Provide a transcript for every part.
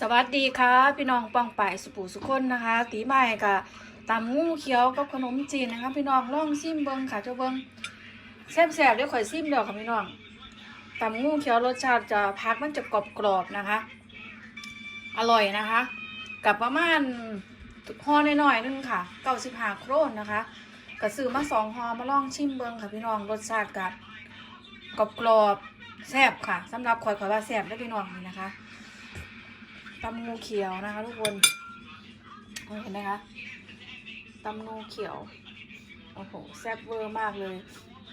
สวัสดีค่ะ พี่น้องปองป่ายสุปูสุคนนะคะ ตีใหม่กับตำงูเขียวกับขนมจีนนะคะ พี่น้องล่องซิมเบิงค่ะเจ้าเบิงแซ่บๆเดี๋ยวข่อยซิมเดียวค่ะพี่น้องตำงูเขียวรสชาติจะพักมันจะกรอบๆนะคะ อร่อยนะคะ กับประมาณห่อหน้อยๆนึงค่ะเก้าสิบห้าโครนนะคะก็ซื้อมาสองห่อมาล่องชิมเบิงค่ะพี่น้องรสชาติกับกรอบแซ่บค่ะสำหรับข่อยข่อยว่าแซ่บได้พี่น้องนะคะ ตำงูเขียวนะคะ ทุกคนเห็นไหมคะตำงูเขียว โอ้โห แซ่บเวอร์มากเลย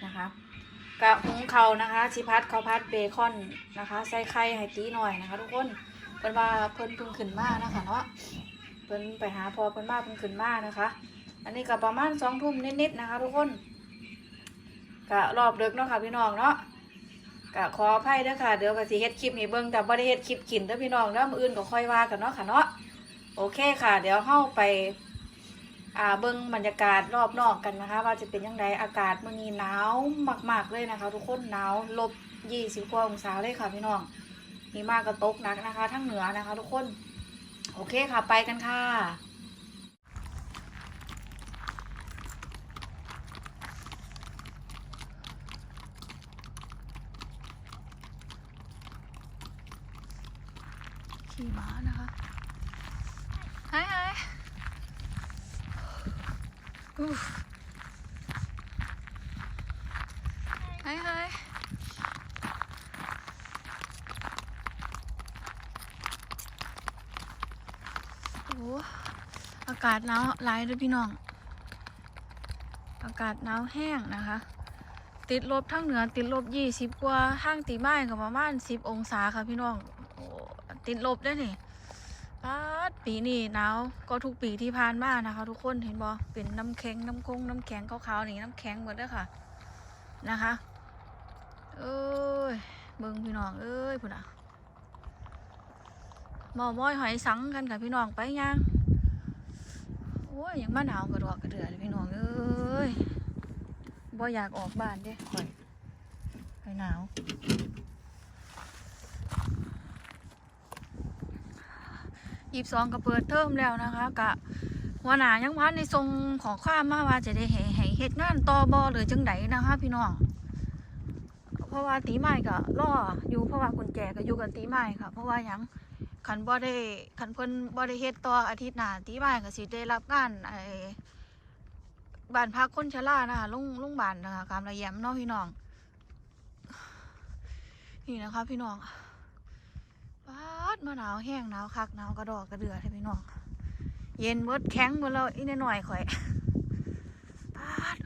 นะคะกะหุงเขานะคะชิพัดข้าพัดเบคอนนะคะ ใส่ไข่ให้ตีหน่อยนะคะ ทุกคนเพิ่นว่าเพิ่นเพิ่งขึ้นมานะคะเนาะเพิ่นไปหาพอเพิ่นมาเพิ่งขึ้นมานะคะ อันนี้ก็ประมาณสองทุ่มนิดๆนะคะ ทุกคนกะรอบดึกเนาะค่ะพี่น้องเนาะ ก็ขออภัยเด้อค่ะ เดี๋ยวก็สิเฮ็ดคลิปให้เบิ่งแต่บ่ได้เฮ็ดคลิปกินเด้อพี่น้องเด้อมื้ออื่นก็ค่อยว่ากันเนาะค่ะเนาะโอเคค่ะ เดี๋ยวเฮาไปอ่าเบิ่งบรรยากาศรอบนอกกันนะคะ ว่าจะเป็นยังไงอากาศมื้อนี้หนาวมากๆเลยนะคะ ทุกคนหนาวลบ20กว่าองศาเลยค่ะพี่น้องมีมากก็ตกหนักนะคะทั้งเหนือนะคะ ทุกคน โอเคค่ะไปกันค่ะ ขี่ม้านะคะไฮไฮอู้ไฮไฮโอ้อากาศหนาวหลายเลยพี่น้อง อากาศหนาวแห้งนะคะ ติดลบทั้งเหนือติดลบยี่สิบกว่าห้างตีไม้กับประมาณสิบองศาค่ะพี่น้องโอ้ ติดลบได้นี่ป้าดปีนี้หนาวก็ทุกปีที่ผ่านมานะคะ ทุกคนเห็นบ่เป็นน้ำแข็งน้ำคงน้ำแข็งขาวๆนี่น้ำแข็งหมดเลยค่ะนะคะเอ้ยเบิ่งพี่น้องเอ้ยพุ่นอะหมอม้อยหอยสังกันค่ะพี่น้องไปยังโอ้ยยังมาหนาวกระดอกกระเดือพี่น้องเอ้ยบ่อยากออกบ้านเด้ข่อยข่อยหนาว ยีบสองก็เปิดเทอมแล้วนะคะกะหัวหน้ายังพันในทรงขอความมาว่าจะได้ให้ให้เฮ็ดงานต่อบ่หรือจังไดนะคะ พี่น้องเพราะว่าตีไม้ก็รออยู่เพราะว่ากุญแจก็อยู่กับตีไม้ค่ะ เพราะว่ายังคันบ่ได้คันเพิ่นบ่ได้เฮ็ดต่ออาทิตย์หน้าตีไม้ก็สิได้รับงานไอ้บ้านพักคนชรานะคะลุงลุงบ้านนะคะกามระยมเนาะพี่น้องนี่นะคะ พี่น้อง ปาดมาหนาวแห้งหนาวคักหนาวกระดอกกระเดือให้พี่น้องเย็นเบิดแข็งเบิดแล้วอีกหน่อยข่อยปาด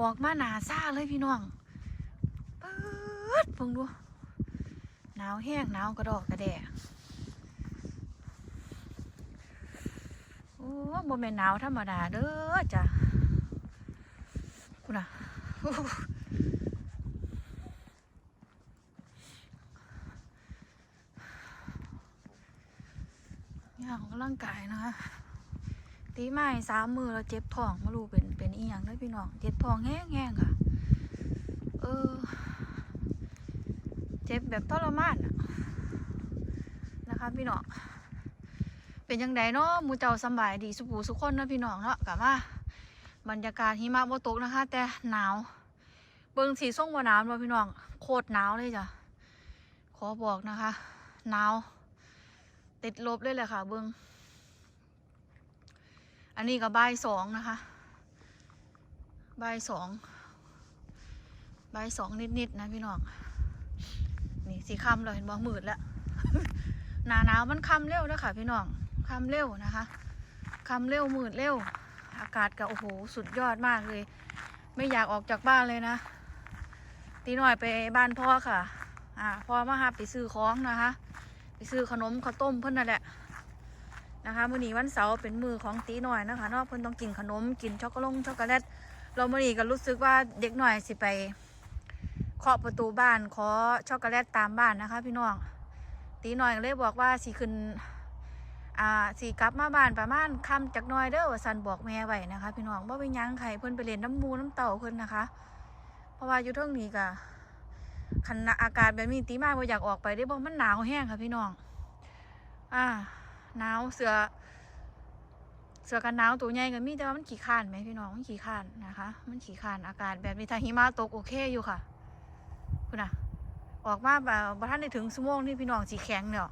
ออกมาหนาซ่าเลยพี่น้องปาดเพิ่งดูหนาวแห้งหนาวกระดอกกระแดะโอ้บ่แม่นหนาวธรรมดาเด้อจ้ะคุณอะ นี่ค่ะของร่างกายนะคะ ตีไม้สามมือแล้วเจ็บท้องไม่รู้เป็นเป็นอีหยังเลยพี่น้อง เจ็บท้องแห้งๆค่ะ เออ เจ็บแบบทรมานอะนะคะพี่น้อง เป็นยังไงเนาะมูเจ้าสบายดีสุปูสุคนนะพี่น้องเนาะกลับมาบรรยากาศหิมะบ่ตกนะคะ แต่หนาว เบิงสีส้มบ่หนาวบ่พี่น้อง โคตรหนาวเลยจ้ะ ขอบอกนะคะ หนาว ติดลบเลยแหละค่ะ เบิ่งอันนี้ก็บายสองนะคะบายสองบายสองนิดๆนะพี่น้อง นี่สีค่ำเลยเห็นบ่มืดแล้ว หนาหนาวมันค่ำเร็วนะค่ะ พี่น้องค่ำเร็วนะคะค่ำเร็วมืดเร็ว อากาศก็โอ้โหสุดยอดมากเลย ไม่อยากออกจากบ้านเลยนะตีหน่อยไปบ้านพ่อค่ะ อ่าพ่อมาหาไปซื้อของนะคะ ไปซื้อขนมข้าวต้มเพิ่นนั่นแหละนะคะมื้อนี้วันเสาร์เป็นมือของตีหน่อยนะคะนาะเพิ่นต้องกินขนมกินช็อกโกแลตช็อกโกแลตเรามื้อนี้ก็รู้สึกว่าเด็กหน่อยสิไปเคาะประตูบ้านขอช็อกโกแลตตามบ้านนะคะ พี่น้องตีหน่อยเลยบอกว่าสิขึ้นอ่าสีกลับมาบ้านประมาณคำจากหน้อยเด้อว่าสันบอกแม่ไว้นะคะ พี่น้องว่าไปยังไข่เพิ่นไปเล่นน้ำมูน้ำเต่าเพิ่นนะคะ เพราะว่าอยู่เท่งนี้ก็ คันอากาศแบบนี้ตีมาบ่อยากออกไปได้บ่มันหนาวแห้งค่ะพี่น้อง อ่าหนาวเสือ เสือกันหนาวตัวใหญ่ก็มีแต่ว่ามันขี้ข้านไหมพี่น้องมันขี้ข้านนะคะ มันขี้ข้านอากาศแบบนี้ถ้าหิมะตกโอเคอยู่ค่ะ คุณนะออกมาแบบบ่ทันได้ถึงชั่วโมงนี่พี่น้องสีแข็งเนาะ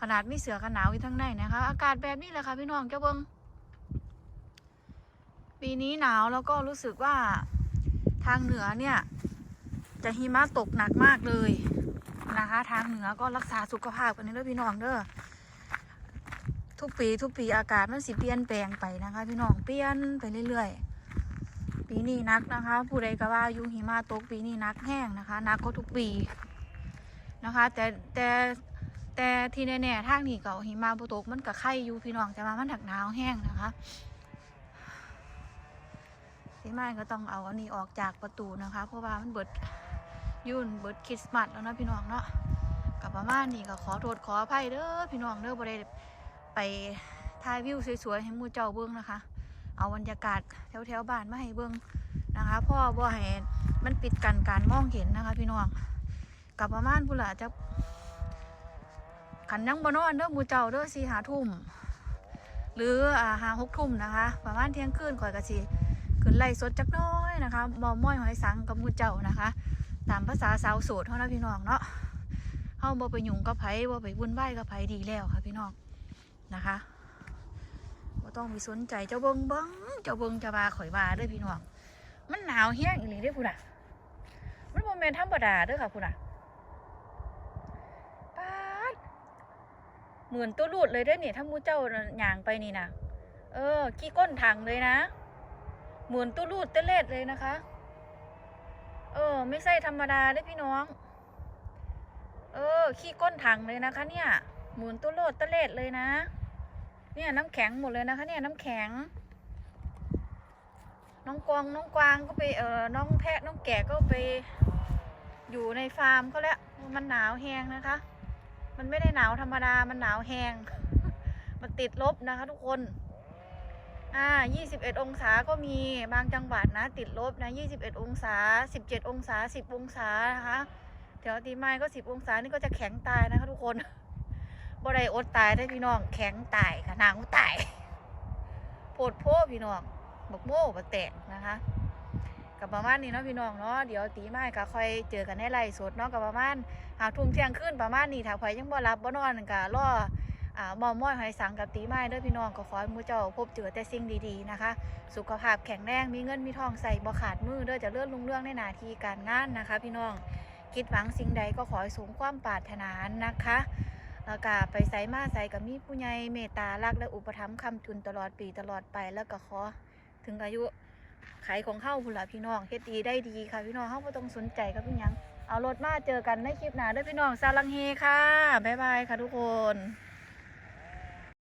ขนาดมีเสือกันหนาวอยู่ทั้งในนะคะ อากาศแบบนี้แหละค่ะพี่น้องเจ้าเบิงปีนี้หนาวแล้วก็รู้สึกว่าทางเหนือเนี่ย จะหิมะตกหนักมากเลยนะคะ ทางเหนือก็รักษาสุขภาพกันนี่ด้วยพี่น้องเด้อทุกปีทุกปีอากาศมันสิเปลี่ยนแปลงไปนะคะ พี่น้องเปลี่ยนไปเรื่อยๆ ปีนี้นักนะคะ ผู้ใดก็ว่ายุงหิมะตกปีนี้นักแห้งนะคะนักก็ทุกปีนะคะ แต่แต่แต่ที่แน่ๆทางนี้ก็หิมะบ่ตกมันก็ไข่อยู่พี่น้องแต่ว่ามันถักหนาวแห้งนะคะพี่ไม้ก็ต้องเอาอันนี้ออกจากประตูนะคะ เพราะว่ามันเบิด ยุ่นเบิร์ดคริสต์มาสแล้วนะพี่น้องเนาะกับประมาณนี้ก็ขอโทษขออภัยเด้อพี่น้องเด้อบ่ได้ไปถ่ายวิวสวยๆให้มูเจ้าเบิ่งนะคะ เอาบรรยากาศแถวๆบ้านมาให้เบิ่งนะคะพ่อบ่ให้มันปิดกันการมองเห็นนะคะ พี่น้องกับประมาณพุ่นละจะขันยังบ่นอนเด้อมูเจ้าเด้อสี่หาทุ่มหรืออ่าหาหกทุ่มนะคะ ประมาณเที่ยงคืนข่อยกะสิขึ้นไล่สดจักน้อยนะคะมอมม้อยหอยสังกับมูเจ้านะคะ ตามภาษาสาวโสดเท่านั้นพี่น้องเนาะเฮาบ่ไปยุ่งกับไผบ่ไปวุ่นวายกับไผดีแล้วค่ะพี่น้องนะคะบ่ต้องไปสนใจเจ้าเบิงเบิงเจ้าเบิงจะว่าข่อยว่าเด้อพี่น้อง มันหนาวแห้งอีหลีเด้อพุ่นน่ะ มันบ่แม่นธรรมดาเด้อค่ะพุ่นน่ะปาดเหมือนตัวรูดเลยเด้อนี่ถ้ามูเจ้าย่างไปนี่นะเออขี้ก้นถังเลยนะ เหมือนตัวรูดเตเล็ดเลยนะคะ เออ ไม่ใช่ธรรมดาเด้อพี่น้อง เออ ขี้ก้นถังเลยนะคะ เนี่ย หมุนตัวโลดตะเลดเลยนะ เนี่ยน้ำแข็งหมดเลยนะคะ เนี่ยน้ำแข็ง น้องกวางน้องกวางก็ไปเออน้องแพะน้องแกะก็ไปอยู่ในฟาร์มก็แล้วมันหนาวแหงนะคะ มันไม่ได้หนาวธรรมดา มันหนาวแหง มันติดลบนะคะ ทุกคน อ่า 21 องศาก็มีบางจังหวัดนะ ติดลบนะ 21 องศา 17 องศา 10 องศานะคะแถวตีไม้ก็ 10 องศานี่ก็จะแข็งตายนะคะทุกคนบ่ได้อดตายได้พี่น้อง แข็งตายค่ะนาวตายโพดโพพี่น้องบกโม่บกแตกนะคะกับประมาณนี้เนาะพี่น้องเนาะเดี๋ยวตีไม้ก็ค่อยเจอกันในไลฟ์สดเนาะกับประมาณหาทุ่มเที่ยงคืนประมาณนี้ถ้าใครยังบ่รับบ่นอนก็รอ อ่ามอมม้อยหอยสังกับตีไม้เด้อพี่น้องก็ขอให้มูเจ้าพบเจอแต่สิ่งดีๆนะคะ สุขภาพแข็งแรงมีเงินมีทองใส่บ่ขาดมือเด้อจะเลื่อนลุงเรื่องในหน้าที่การงานนะคะ พี่น้องคิดหวังสิ่งใดก็ขอให้สมความปรารถนานะคะแล้วก็ไปใส่มาใส่กับมีผู้ใหญ่เมตตารักและอุปถัมภ์คำจุนตลอดปีตลอดไปแล้วก็ขอถึงอายุไขของเข้าพุ่นละพี่น้องเฮ็ดดีได้ดีค่ะพี่น้องเฮาบ่ต้องสนใจกับพี่ยังเอารถมาเจอกันในคลิปหน้าด้อพี่น้องซาลังเฮค่ะบ๊ายบายค่ะทุกคน